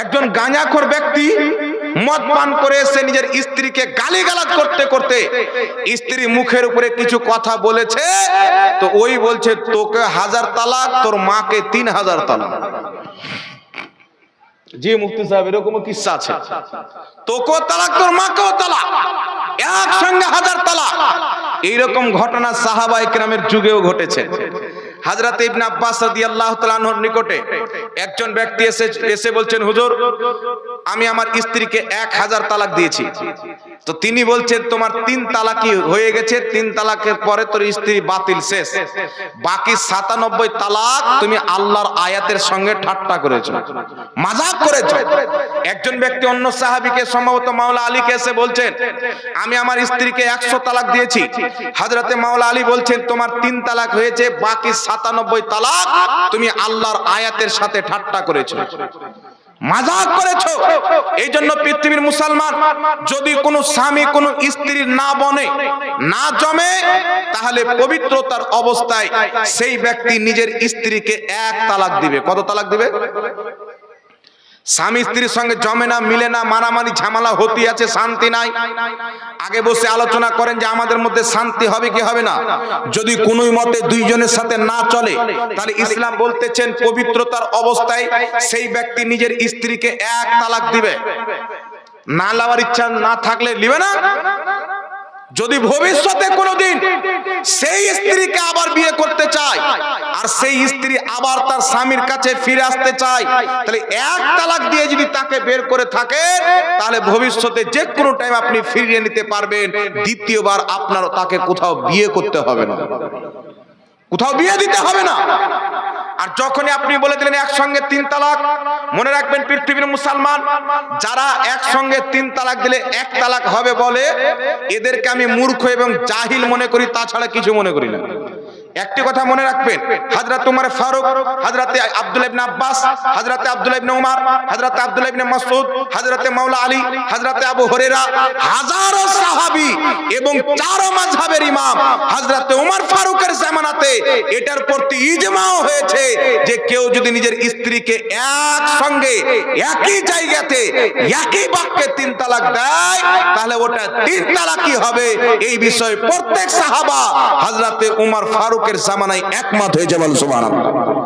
একজন গাঁজাখোর ব্যক্তি মদ পান করে এসে নিজের স্ত্রীকে গালিগালাজ করতে করতে স্ত্রী মুখের উপরে কিছু কথা বলেছে, তো ওই বলছে, তোকে হাজার তালাক, তোর মাকে তিন হাজার তালাক। জি মুফতি সাহেব এরকম কিসা আছে? তোকেও তালাক, তোর মাকেও তালাক, একসঙ্গে হাজার তালাক। এইরকম ঘটনা সাহাবা ইকরামের যুগেও ঘটেছে। হাজরাত ইবনে আব্বাস রাদিয়াল্লাহু তাআলার নিকটে একজন ব্যক্তি এসে এসে বলছেন, হুজুর, আমি আমার স্ত্রীকে এক হাজার তালাক দিয়েছি। তো তিনি বলছেন, তোমার তিন তালাকই হয়ে গেছে, তিন তালাকের পরে তোর স্ত্রী বাতিল শেষ। বাকি সাতানব্বই তালাক তুমি আল্লাহর আয়াতের সঙ্গে ঠাট্টা করেছ, মাজাক করেছ। একজন ব্যক্তি অন্য সাহাবিকে, সম্ভবত মাওলা আলীকে এসে বলছেন, আমি আমার স্ত্রীকে একশো তালাক দিয়েছি। হাজরাতে মাওলা আলী বলছেন, তোমার তিন তালাক হয়েছে, বাকি সাতানব্বই তালাক তুমি আল্লাহর আয়াতের সাথে ঠাট্টা করেছ। মাজাক করেছ। এই জন্য পৃথিবীর মুসলমান যদি কোনো স্বামী কোনো স্ত্রীর না বনে, না জমে, তাহলে পবিত্রতার অবস্থায় সেই ব্যক্তি নিজের স্ত্রীকে এক তালাক দিবে। কত তালাক দিবে? স্বামী স্ত্রীর সঙ্গে জমে না মিলে না মারামারি ঝামেলা হতে আছে শান্তি নাই আগে বসে আলোচনা করেন যে আমাদের মধ্যে শান্তি হবে কি হবে না যদি কোনোই মতে দুইজনের সাথে না চলে তাহলে ইসলাম বলতেছেন পবিত্রতার অবস্থায় সেই ব্যক্তি নিজের স্ত্রীকে এক তালাক দিবে না লাওয়ার ইচ্ছা না থাকলে নিবে না যদি ভবিষ্যতে কোনোদিন সেই স্ত্রীকে আবার বিয়ে করতে চায়, আর সেই স্ত্রী আবার তার স্বামীর কাছে ফিরে আসতে চায়, তাহলে এক তালাক দিয়ে যদি তাকে বের করে থাকে, তাহলে ভবিষ্যতে যে কোনো টাইম আপনি ফিরিয়ে নিতে পারবেন, দ্বিতীয়বার আপনার তাকে কোথাও বিয়ে করতে হবে না। কোথাও বিয়ে দিতে হবে না। আর যখনই আপনি বলে দিলেন একসঙ্গে তিন তালাক, মনে রাখবেন পৃথিবীর মুসলমান, যারা একসঙ্গে তিন তালাক দিলে এক তালাক হবে বলে, এদেরকে আমি মূর্খ এবং জাহিল মনে করি, তাছাড়া কিছু মনে করি না। একটি কথা মনে রাখবেন হযরত উমর ফারুক হযরতে আব্দুল ইবনে আব্বাস হযরতে আব্দুল ইবনে উমর হযরতে আব্দুল ইবনে মাসউদ হযরতে মাওলা আলী হযরতে আবু হুরায়রা, হাজারো সাহাবী এবং চারো মাযহাবের ইমাম হযরতে উমর ফারুকের জামানাতে এটার প্রতি ইজমাও হয়েছে যে কেউ যদি নিজের স্ত্রীকে এক সঙ্গে একই জায়গাতে, একই বাক্যে তিন তালাক দেয়, তাহলে ওটা তিন তালাকই হবে। এই বিষয়ে প্রত্যেক সাহাবা হাজরাতে উমর ফারুকের জামানায় একমত হয়ে যাবেন, সুবহানাল্লাহ।